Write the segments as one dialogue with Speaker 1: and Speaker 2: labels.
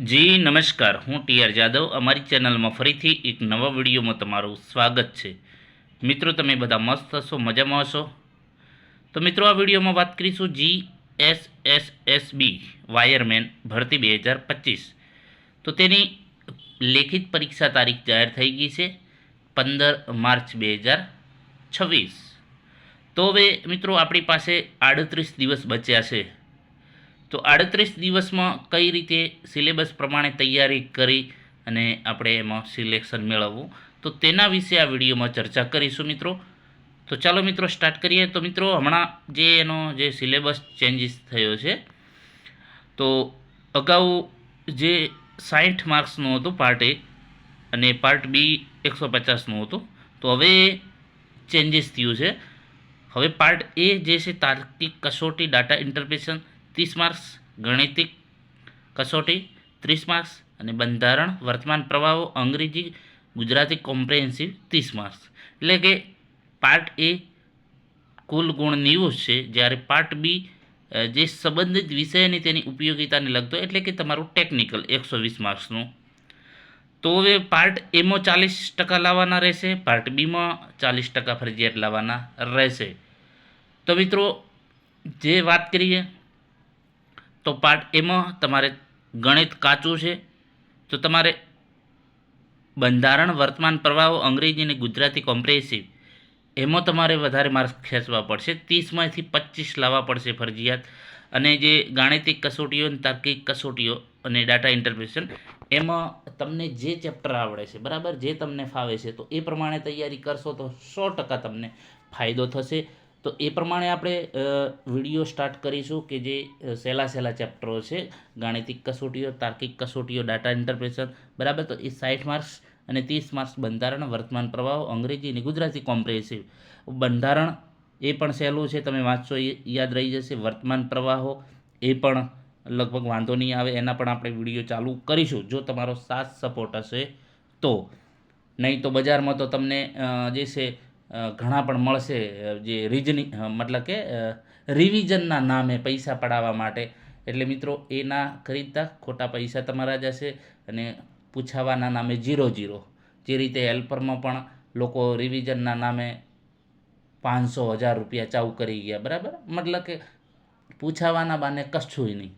Speaker 1: જી, નમસ્કાર. હું T R Jadav. અમારી ચેનલમાં ફરીથી એક નવા વિડીયોમાં તમારું સ્વાગત છે. મિત્રો, તમે બધા મસ્ત હશો, મજામાં હશો? તો મિત્રો, આ વિડીયોમાં વાત કરીશું G S S S B, wireman ભરતી બે હજાર પચીસ. તો તેની લેખિત પરીક્ષા તારીખ જાહેર થઈ ગઈ છે પંદર માર્ચ બે હજાર છવ્વીસ. તો હવે મિત્રો, આપણી પાસે આડત્રીસ દિવસ બચ્યા છે. તો આડત્રીસ દિવસમાં કઈ રીતે સિલેબસ પ્રમાણે તૈયારી કરી અને આપણે એમાં સિલેક્શન મેળવવું? તો તેના વિશે આ વિડીયોમાં ચર્ચા કરીશું મિત્રો. તો ચાલો મિત્રો સ્ટાર્ટ કરીએ. તો મિત્રો, હમણાં જે એનો જે સિલેબસ ચેન્જીસ થયો છે, તો અગાઉ જે સાઠ માર્ક્સનું હતું પાર્ટ એ અને પાર્ટ બી એકસો પચાસનું હતું. તો હવે ચેન્જીસ થયું છે. હવે પાર્ટ એ જે છે તાર્કિક કસોટી ડાટા ઇન્ટરપ્રેશન ત્રીસ માર્ક્સ ગણિતિક કસોટી, ત્રીસ માર્ક્સ અને બંધારણ, વર્તમાન પ્રવાહો, અંગ્રેજી, ગુજરાતી કોમ્પ્રેહેન્સિવ ત્રીસ માર્ક્સ. એટલે કે પાર્ટ એ કુલ ગુણ નેવું છે. જ્યારે પાર્ટ બી જે સંબંધિત વિષયની તેની ઉપયોગિતાને લગતો એટલે કે તમારું ટેકનિકલ એકસો વીસ માર્ક્સનું. તો હવે પાર્ટ એમાં ચાલીસ ટકા લાવવાના રહેશે, પાર્ટ બીમાં ચાલીસ ટકા ફરજિયાત લાવવાના રહેશે. તો મિત્રો, જે વાત કરીએ તો પાર્ટ એમાં તમારે ગણિત કાચું છે. તો તમારે બંધારણ, વર્તમાન પ્રવાહો, અંગ્રેજી અને ગુજરાતી કોમ્પ્રેહેન્સિવ એમાં તમારે વધારે માર્ક્સ ખેંચવા પડશે. ત્રીસમાંથી પચીસ લાવવા પડશે ફરજિયાત. અને જે ગાણિતિક કસોટીઓ અને તાર્કિક કસોટીઓ અને ડાટા ઇન્ટરપ્રેશન એમાં તમને જે ચેપ્ટર આવડે છે, બરાબર? જે તમને ફાવે છે, તો એ પ્રમાણે તૈયારી કરશો તો સો ટકા તમને ફાયદો થશે. તો એ પ્રમાણે આપણે વીડિયો સ્ટાર્ટ કરીશું કે જે સહેલા સહેલા ચેપ્ટરો છે. ગાણિતિક કસોટીઓ, તાર્કિક કસોટીઓ ડાટા ઇન્ટરપ્રેશન બરાબર? તો એ સાઠ માર્ક્સ અને ત્રીસ માર્ક્સ બંધારણ, વર્તમાન પ્રવાહો, અંગ્રેજી અને ગુજરાતી કોમ્પ્રેસિવ બંધારણ એ પણ સહેલું છે, તમે વાંચશો એ યાદ રહી જશે. વર્તમાન પ્રવાહો એ પણ લગભગ વાંધો નહીં આવે, એના પણ આપણે વીડિયો ચાલુ કરીશું. જો તમારો સાથ સપોર્ટ હશે તો. નહીં તો બજારમાં તો તમને જે છે ઘણા પણ મળશે જે રિઝનિંગ મતલબ કે રિવિઝનના નામે પૈસા પડાવવા માટે. એટલે મિત્રો એ ના ખરીદતા ખોટા પૈસા તમારા જશે અને પૂછાવાના નામે જીરો જીરો જે રીતે હેલ્પરમાં પણ લોકો રિવિઝનના નામે પાંચસો હજાર રૂપિયા ચાઉ કરી ગયા, બરાબર? મતલબ કે પૂછાવાના બાને કશું નહીં.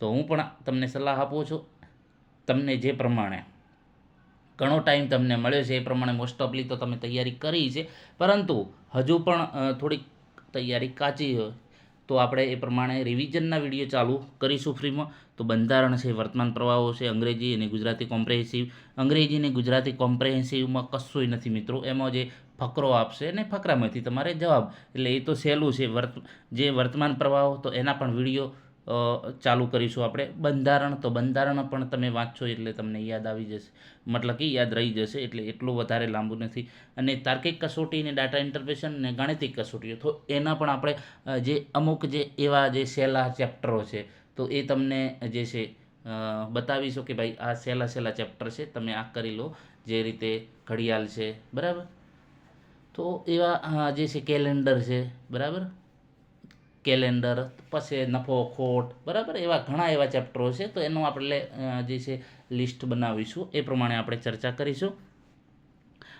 Speaker 1: તો હું પણ તમને સલાહ આપું છું, તમને જે પ્રમાણે. ઘણો ટાઈમ તમને મળ્યો છે. એ પ્રમાણે મોસ્ટ ઓફલી તો તમે તૈયારી કરી છે. પરંતુ હજુ પણ થોડીક તૈયારી કાચી હોય. તો આપણે એ પ્રમાણે રિવિઝનના વીડિયો ચાલુ કરીશું ફ્રીમાં તો બંધારણ છે, વર્તમાન પ્રવાહો છે, અંગ્રેજી અને ગુજરાતી કોમ્પ્રેહેન્સિવ અંગ્રેજી અને ગુજરાતી કોમ્પ્રેહેન્સિવમાં કશું નથી મિત્રો. એમાં જે ફકરો આપશે અને ફકરામાંથી તમારે જવાબ. એટલે એ તો સહેલું છે. વર્ત, જે વર્તમાન પ્રવાહો તો એના પણ વીડિયો ચાલુ કરીશું આપણે. બંધારણ તો બંધારણ પણ તમે વાંચશો એટલે તમને યાદ આવી જશે. મતલબ કે યાદ રહી જશે એટલે એટલું વધારે લાંબુ નથી. અને તાર્કિક કસોટી અને ડાટા ઇન્ટરપ્રેશન અને ગાણિતિક કસોટીઓ, તો એના પણ આપણે જે અમુક જે એવા જે સહેલા ચેપ્ટરો છે, તો એ તમને જે છે બતાવીશું કે ભાઈ આ સહેલા સહેલા ચેપ્ટર છે, તમે આ કરી લો. જે રીતે ઘડિયાળ છે, બરાબર? તો એવા જે છે કેલેન્ડર છે, બરાબર? કેલેન્ડર, પછી નફો, ખોટ, બરાબર? એવા ઘણા એવા ચેપ્ટરો છે. તો એનું આપણે જે છે, લિસ્ટ બનાવીશું. એ પ્રમાણે આપણે ચર્ચા કરીશું.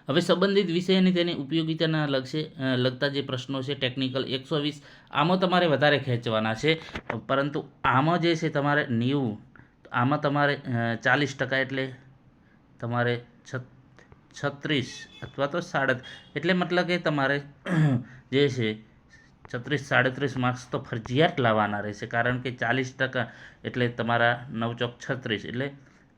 Speaker 1: હવે સંબંધિત વિષયની તેની ઉપયોગિતાના લક્ષે લગતા જે પ્રશ્નો છે, ટેકનિકલ એકસો વીસ, આમાં તમારે વધારે ખેંચવાના છે. પરંતુ આમાં જે છે, તમારે નેવું આમાં તમારે ચાલીસ ટકા એટલે તમારે છત્રીસ અથવા તો સાડત એટલે મતલબ કે તમારે જે છે છત્રીસ, સાડત્રીસ માર્ક્સ તો ફરજિયાત લાવવાના રહેશે. કારણ કે ચાલીસ ટકા એટલે તમારા નવ ચોક છત્રીસ એટલે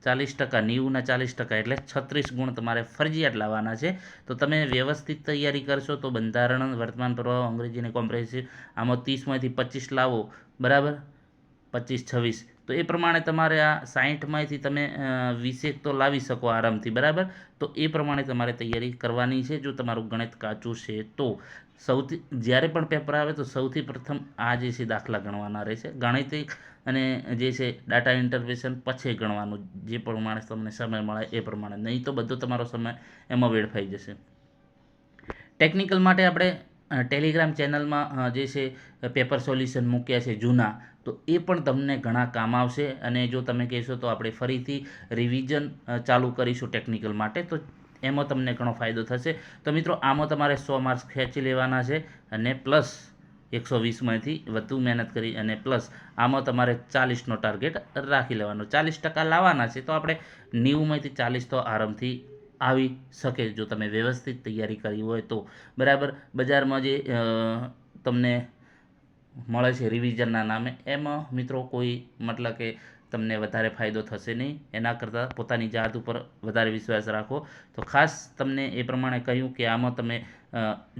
Speaker 1: ચાલીસ ટકા, નેવુંના ચાલીસ ટકા એટલે છત્રીસ ગુણ તમારે ફરજિયાત લાવવાના છે. તો તમે વ્યવસ્થિત તૈયારી કરશો તો બંધારણ, વર્તમાન પ્રવાહ, અંગ્રેજીને કોમ્પ્રેહેન્સિવ આમાં ત્રીસમાંથી પચીસ લાવો. બરાબર? પચીસ, છવ્વીસ. તો એ પ્રમાણે તમારે આ સાહીઠમાંથી તમે વીસેક તો લાવી શકો આરામથી. બરાબર? તો એ પ્રમાણે તમારે તૈયારી કરવાની છે જો તમારું ગણિત કાચું છે તો. સૌથી, જ્યારે પણ પેપર આવે તો સૌથી પ્રથમ આ જે છે દાખલા ગણવાના રહેશે. ગાણિતિક અને જે છે ડાટા ઇન્ટરવેશન પછી ગણવાનું. જે પ્રમાણે તમને સમય મળે એ પ્રમાણે. નહીં તો બધો તમારો સમય એમાં વેડફાઈ જશે. ટેકનિકલ માટે આપણે ટેલિગ્રામ ચેનલમાં જે છે પેપર સોલ્યુશન મૂક્યા છે જૂના, તો એ પણ તમને ઘણા કામ આવશે. અને જો તમે કહેશો તો આપણે ફરીથી રિવિઝન ચાલુ કરીશું ટેકનિકલ માટે. તો એમાં તમને ઘણો ફાયદો થશે. તો મિત્રો, આમાં તમારે સો માર્ક્સ ખેંચી લેવાના છે અને પ્લસ એકસો વીસમાંથી વધુ મહેનત કરી અને પ્લસ આમાં તમારે ચાલીસનો ટાર્ગેટ રાખી લેવાનો. ચાલીસ ટકા લાવવાના છે તો આપણે નેવુંમાંથી ચાલીસ તો આરામથી આવી શકે. જો તમે વ્યવસ્થિત તૈયારી કરી હોય તો. બરાબર? બજારમાં જે તમને મળે છે રિવિઝનના નામે, એમાં મિત્રો કોઈ મતલબ કે તમને વધારે ફાયદો થશે નહીં. એના કરતાં પોતાની જાત ઉપર વધારે વિશ્વાસ રાખો. તો ખાસ તમને એ પ્રમાણે કહ્યું કે આમાં તમે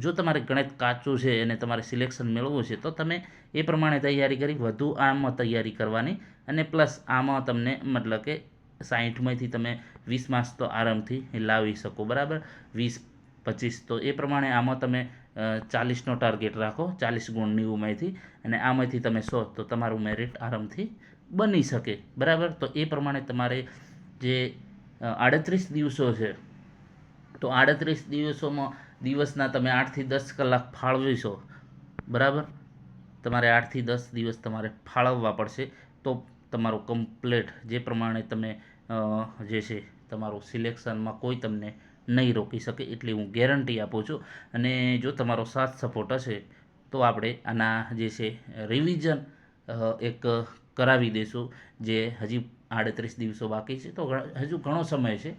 Speaker 1: જો તમારે ગણિત કાચું છે અને તમારે સિલેક્શન મેળવવું છે, તો તમે એ પ્રમાણે તૈયારી કરી, વધુ આમાં તૈયારી કરવાની અને પ્લસ આમાં તમને મતલબ કે સાહીઠમાંથી તમે વીસ માર્ક્સ તો આરામથી લાવી શકો, બરાબર? વીસ, પચીસ તો એ પ્રમાણે આમાં તમે ચાલીસનો ટાર્ગેટ રાખો, ચાલીસ ગુણ નેવુંમાંથી અને આમાંથી તમે સો, તો તમારું મેરિટ આરામથી બની શકે, બરાબર? તો એ પ્રમાણે તમારે જે આડત્રીસ દિવસો છે, તો આડત્રીસ દિવસોમાં દિવસના તમે આઠથી દસ કલાક ફાળવીશો બરાબર? તમારે આઠથી દસ દિવસ તમારે ફાળવવા પડશે, તો તમારું કમ્પ્લેટ, જે પ્રમાણે તમે જે છે, તમારું સિલેક્શનમાં કોઈ તમને નહીં રોકી શકે એટલી હું ગેરંટી આપું છું. અને જો તમારો સાથ સપોર્ટ હશે, તો આપણે આના જે છે, રિવિઝન એક કરાવી દેશો, જે હજી આડત્રીસ દિવસો બાકી છે, તો હજુ ઘણો સમય છે.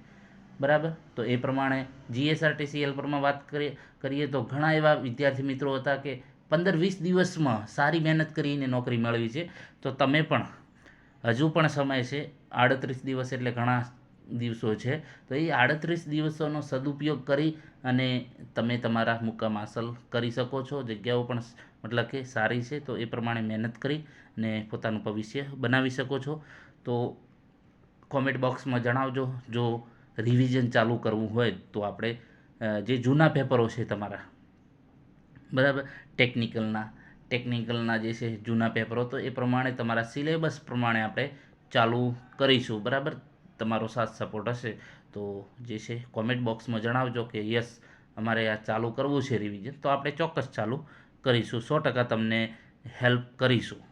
Speaker 1: બરાબર? તો એ પ્રમાણે જીએસઆરટીસી હેલ્પરમાં વાત કરીએ કરીએ તો ઘણા એવા વિદ્યાર્થી મિત્રો હતા કે પંદર વીસ દિવસમાં સારી મહેનત કરીને નોકરી મેળવી છે. તો તમે પણ, હજુ પણ સમય છે, આડત્રીસ દિવસ એટલે ઘણા દિવસો છે. તો એ આડત્રીસ દિવસોનો સદુપયોગ કરી અને તમે તમારા મુકામ હાંસલ કરી શકો છો. જગ્યાઓ પણ મતલબ કે સારી છે. તો એ પ્રમાણે મહેનત કરી અને પોતાનું ભવિષ્ય બનાવી શકો છો. તો કોમેન્ટ બોક્સમાં જણાવજો. જો રિવિઝન ચાલુ કરવું હોય તો આપણે જે જૂના પેપરો છે તમારા, બરાબર? ટેકનિકલના ટેકનિકલના જે છે જૂના પેપરો, તો એ પ્રમાણે તમારા સિલેબસ પ્રમાણે આપણે ચાલુ કરીશું. બરાબર? તમારો સાથ સપોર્ટ હશે, તો જે છે કોમેન્ટ બોક્સમાં જણાવજો કે યસ અમારે આ ચાલુ કરવું છે રિવિઝન તો આપણે ચોક્કસ ચાલુ કરીશું. સો ટકા તમને હેલ્પ કરીશું.